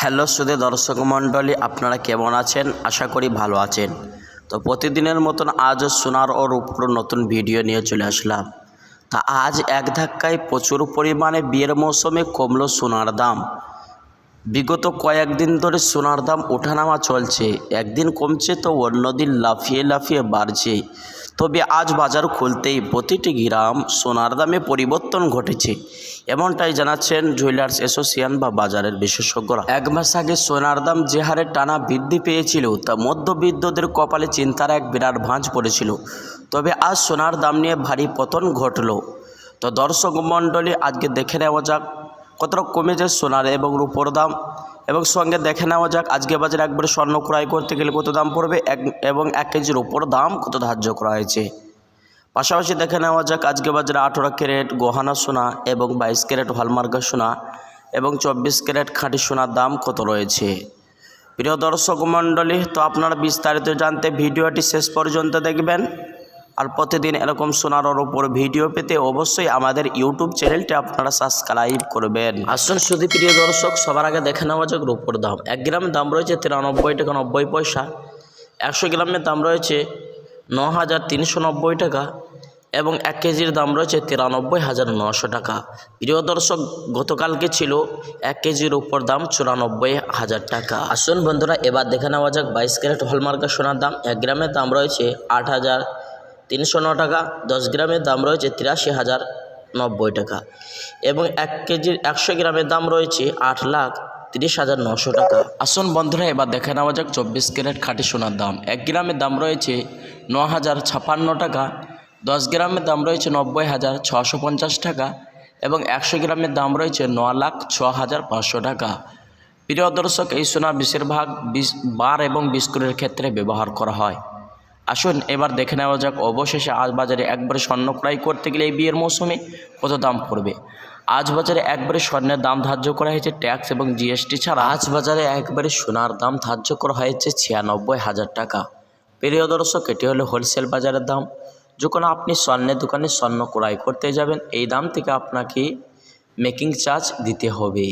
Hello সুদে দর্শক মণ্ডলী, আপনারা কেমন আছেন? আশা করি ভালো আছেন। তো প্রতিদিনের মতন আজও সোনার ও রূপর নতুন ভিডিও নিয়ে চলে আসলাম। তা আজ এক ধাক্কায় প্রচুর পরিমাণে বিয়ের মৌসুমে কমলো সোনার দাম। বিগত কয়েকদিন ধরে সোনার দাম ওঠানামা চলছে। একদিন কমছে তো অন্যদিন লাফিয়ে লাফিয়ে বাড়ছে। তবে আজ বাজার খুলতেই প্রতিটি গ্রাম সোনার দামে পরিবর্তন ঘটেছে। এমনটাই জানাচ্ছেন জুয়েলার্স অ্যাসোসিয়েশন বা বাজারের বিশেষজ্ঞরা। এক মাস আগে সোনার দাম যে হারে টানা বৃদ্ধি পেয়েছিল, তা মধ্যবিত্তদের কপালে চিন্তার এক বিরাট ভাঁজ পড়েছিল। তবে আজ সোনার দাম নিয়ে ভারী পতন ঘটল। তো দর্শক মণ্ডলী, আজকে দেখে নেওয়া যাক কতটা কমেছে সোনার এবং রূপোর দাম? এবং সঙ্গে দেখে নেওয়া যাক, আজকে বাজারে একবারে স্বর্ণ ক্রয় করতে গেলে কত দাম পড়বে? এক, এবং এক কেজির উপর দাম কত ধার্য করা হয়েছে? পাশাপাশি দেখে নেওয়া যাক, আজকে বাজারে আঠেরো ক্যারেট গহানা সোনা এবং বাইশ ক্যারেট হলমার্কা সোনা এবং চব্বিশ ক্যারেট খাঁটি সোনার দাম কত রয়েছে? প্রিয় দর্শক মণ্ডলী, তো আপনারা বিস্তারিত জানতে ভিডিওটি শেষ পর্যন্ত দেখবেন। আর প্রতিদিন এরকম সোনার ওপর ভিডিও পেতে অবশ্যই আমাদের ইউটিউব চ্যানেলটি আপনারা সাবস্ক্রাইব করবেন। আসুন শুধু প্রিয় দর্শক, সবার আগে দেখে নেওয়া যাক রূপোর দাম। এক গ্রামের দাম রয়েছে তিরানব্বই টাকা নব্বই পয়সা। একশো গ্রামের দাম রয়েছে ন হাজার তিনশো নব্বই টাকা এবং এক কেজির দাম রয়েছে তিরানব্বই হাজার নশো টাকা। প্রিয় দর্শক, গতকালকে ছিল এক কেজির উপর দাম চুরানব্বই হাজার টাকা। আসুন বন্ধুরা, এবার দেখে নেওয়া যাক বাইশ ক্যারেট হলমার্কের সোনার দাম। এক গ্রামের দাম রয়েছে আট হাজার তিনশো ন টাকা, দশ গ্রামের দাম রয়েছে তিরাশি হাজার নব্বই টাকা এবং এক কেজির একশো গ্রামের দাম রয়েছে আট লাখ তিরিশ হাজার নশো টাকা। আসুন বন্ধুরা, এবার দেখে নেওয়া যাক চব্বিশ ক্যারেট খাঁটি সোনার দাম। এক গ্রামের দাম রয়েছে ন হাজার ছাপান্ন টাকা, দশ গ্রামের দাম রয়েছে নব্বই হাজার ছশো পঞ্চাশ টাকা এবং একশো গ্রামের দাম রয়েছে ন লাখ ছ হাজার পাঁচশো টাকা। প্রিয় দর্শক, এই সোনা বেশিরভাগ বিশ, বার এবং বিস্কুটের ক্ষেত্রে ব্যবহার করা হয়। আসুন, এবার দেখে নেওয়া যাক। অবশেষে আজ বাজারে একবারে স্বর্ণ ক্রয় করতে গেলে এই বিয়ের মৌসুমে কত দাম পড়বে? আজ বাজারে একবারে স্বর্ণের দাম ধার্য করা হয়েছে ট্যাক্স এবং জিএসটি ছাড়া। আজ বাজারে একবারে সোনার দাম ধার্য করা হয়েছে ছিয়ানব্বই হাজার টাকা। প্রিয় দর্শক, এটি হলো হোলসেল বাজারের দাম। যখন আপনি স্বর্ণের দোকানে স্বর্ণ ক্রয় করতে যাবেন, এই দাম থেকে আপনাকে মেকিং চার্জ দিতে হবে।